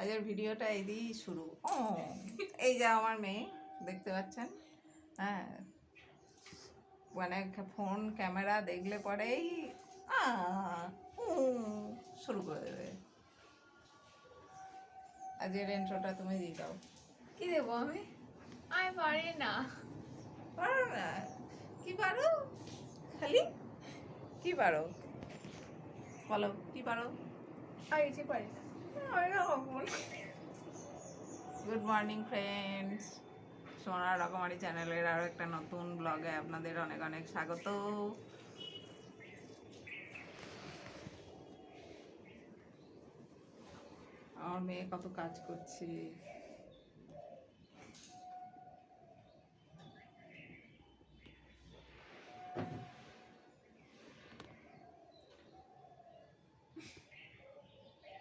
আজকের ভিডিওটা এই দিয়েই শুরু। ও এই যে আমার মেয়ে দেখতে পাচ্ছেন? হ্যাঁ। মানে ফোন ক্যামেরা দেখলে পরেই শুরু করে দেবে। আজকের ইন্ট্রোটা তুমি দিয়ে দাও। কি দেবো আমি? আমি পারি না। পারো না? কি পারো? খালি? কি পারো? বলো কি পারো? গুড মর্নিং ফ্রেন্ডস সোনার রকমারি চ্যানেলের আরও একটা নতুন ব্লগে আপনাদের অনেক অনেক স্বাগত। আমার মেয়ে কত কাজ করছে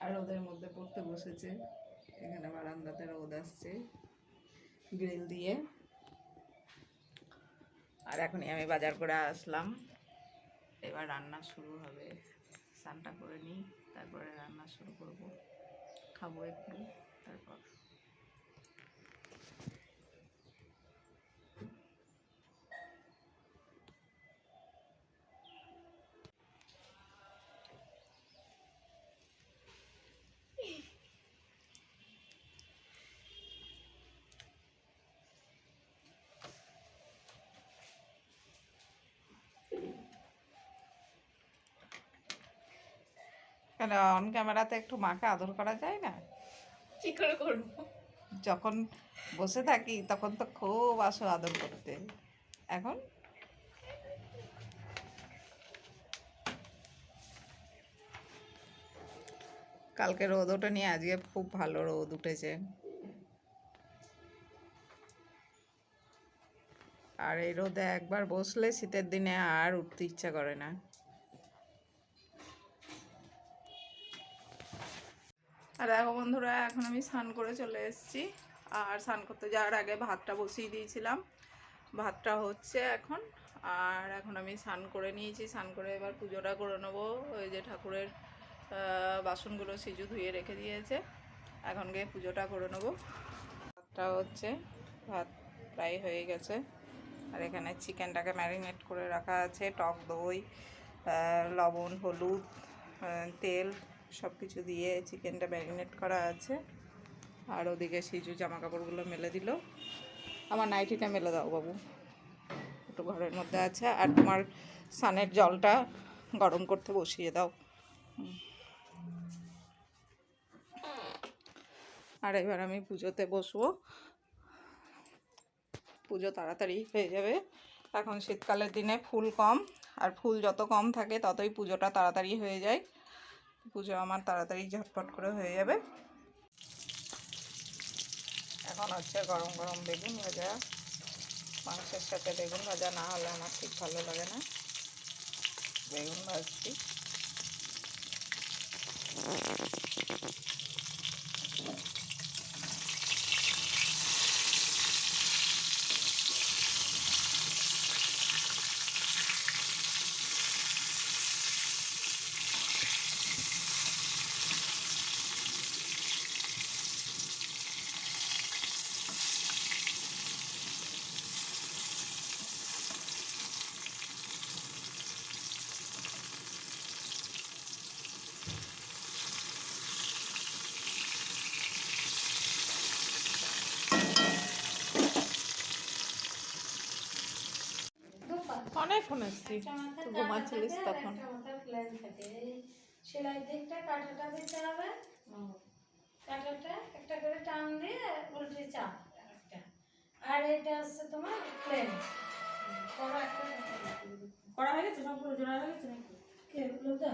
আর রোদের মধ্যে পড়তে বসেছে। এখানে বারান্দাতে রোদ আসছে। গ্রিল দিয়ে। আর এখনই আমি বাজার করে আসলাম। এবার রান্না শুরু হবে। স্নানটা করে নিই, তারপরে রান্না শুরু করব। খাব একটু, তারপর কেন অন ক্যামেরাতে একটু মাকে আদর করা যায় না? কি করে করব? যখন বসে থাকি তখন তো খুব আসো আদর করতে। এখন? কালকে রোদ ওটা নিয়ে আজকে খুব ভালো রোদ উঠেছে। আর এই রোদে একবার বসলে শীতের দিনে আর উঠতে ইচ্ছা করে না। আর দেখো বন্ধুরা, এখন আমি স্নান করে চলে এসেছি। আর স্নান করতে যাওয়ার আগে ভাতটা বসিয়ে দিয়েছিলাম। ভাতটা হচ্ছে এখন। আর এখন আমি স্নান করে নিয়েছি। স্নান করে এবার পুজোটা করে নেব। ওই যে ঠাকুরের বাসনগুলো সিজু ধুয়ে রেখে দিয়েছে। এখন গিয়ে পুজোটা করে নেব। ভাতটা হচ্ছে, ভাত প্রায় হয়ে গেছে। আর এখানে চিকেনটাকে ম্যারিনেট করে রাখা আছে। টক দই লবণ, হলুদ তেল। সব কিছু দিয়ে চিকেনটা ম্যারিনেট করা আছে। আর ওদিকে সিজু জামা কাপড়গুলো মেলে দিল। আমার নাইটিটা মেলে দাও বাবু। একটু ঘরের মধ্যে আছে। আর তোমার সানের জলটা গরম করতে বসিয়ে দাও। আর এবার আমি পুজোতে বসবো। পুজো তাড়াতাড়ি হয়ে যাবে। এখন শীতকালের দিনে ফুল কম। আর ফুল যত কম থাকে ততই পুজোটা তাড়াতাড়ি হয়ে যায়। পুজো আমার তাড়াতাড়ি ঝটপট করে হয়ে যাবে। এখন হচ্ছে গরম গরম বেগুন ভাজা। মাংসের সাথে বেগুন ভাজা না হলে আমার ঠিক ভালো লাগে না। বেগুন ভাজছি। অনেকক্ষণ এসছি তুই ঘুমাচ্ছিলিস তখন। সেলাই দিকটা কাঁটাটা দিতে হবে। কাঁটাটা একটা করে টান দিয়ে উল্টে চাপ একটা। আর এটা হচ্ছে তোমার প্লেন করা হয়ে গেছে সবগুলো? জোড়া হয়ে গেছে নাকি? কে লুদা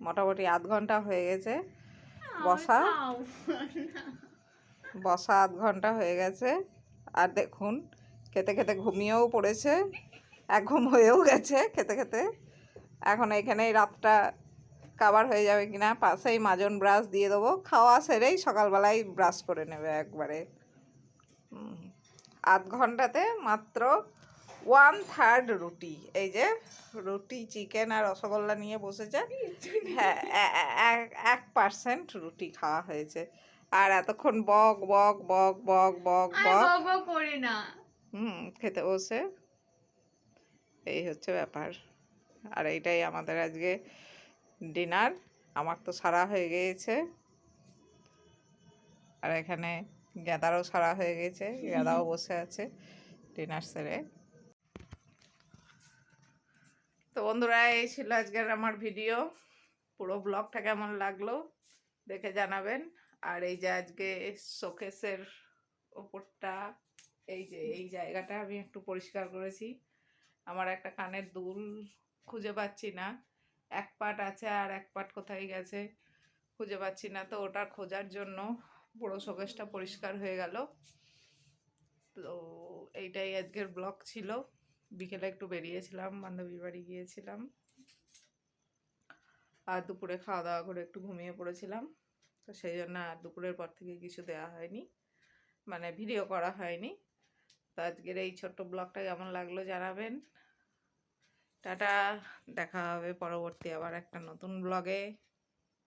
মোটামুটি আধ ঘণ্টা হয়ে গেছে। বসা। বসা আধ ঘণ্টা হয়ে গেছে। আর দেখুন খেতে খেতে ঘুমিয়েও পড়েছে। এক ঘুম হয়েও গেছে খেতে খেতে। এখন এখানেই রাতটা কাবার হয়ে যাবে কিনা পাশেই মাজন ব্রাশ দিয়ে দেবো। খাওয়া সেরেই সকালবেলায় ব্রাশ করে নেবে একবারে। আধ ঘন্টাতে মাত্র ওয়ান থার্ড রুটি এই যে রুটি চিকেন আর রসগোল্লা নিয়ে বসেছে। হ্যাঁ এক- পার্সেন্ট রুটি খাওয়া হয়েছে। আর এতক্ষণ বক বক বক বক বক বক। বক বক করি না। হুম খেতে বসে। এই হচ্ছে ব্যাপার। আর এইটাই আমাদের আজকে ডিনার। আমার তো সারা হয়ে গিয়েছে। আর এখানে গেঁদারও সারা হয়ে গেছে গেঁদাও বসে আছে ডিনার সেরে। তো বন্ধুরা, এই ছিল আজকের আমার ভিডিও পুরো ব্লগটা কেমন লাগল দেখে জানাবেন। আর এই যে আজকে শোকেসের ওপরটা এই যে, এই জায়গাটা আমি একটু পরিষ্কার করেছি। আমার একটা কানের দুল খুঁজে পাচ্ছি না। এক পাট আছে আর এক পাট কোথায় গেছে খুঁজে পাচ্ছি না। তো ওটা খোঁজার জন্য পুরো শোকেসটা পরিষ্কার হয়ে গেল। তো এইটাই আজকের ব্লগ ছিল। বিকেলে একটু বেরিয়েছিলাম, বান্ধবীর বাড়ি গিয়েছিলাম। আর দুপুরে খাওয়া দাওয়া করে একটু ঘুমিয়ে পড়েছিলাম। তো সেই জন্য আর দুপুরের পর থেকে কিছু দেওয়া হয়নি। মানে ভিডিও করা হয়নি। তো আজকের এই ছোট্ট ব্লগটা কেমন লাগল জানাবেন। টাটা, দেখা হবে পরবর্তী আবার একটা নতুন ব্লগে।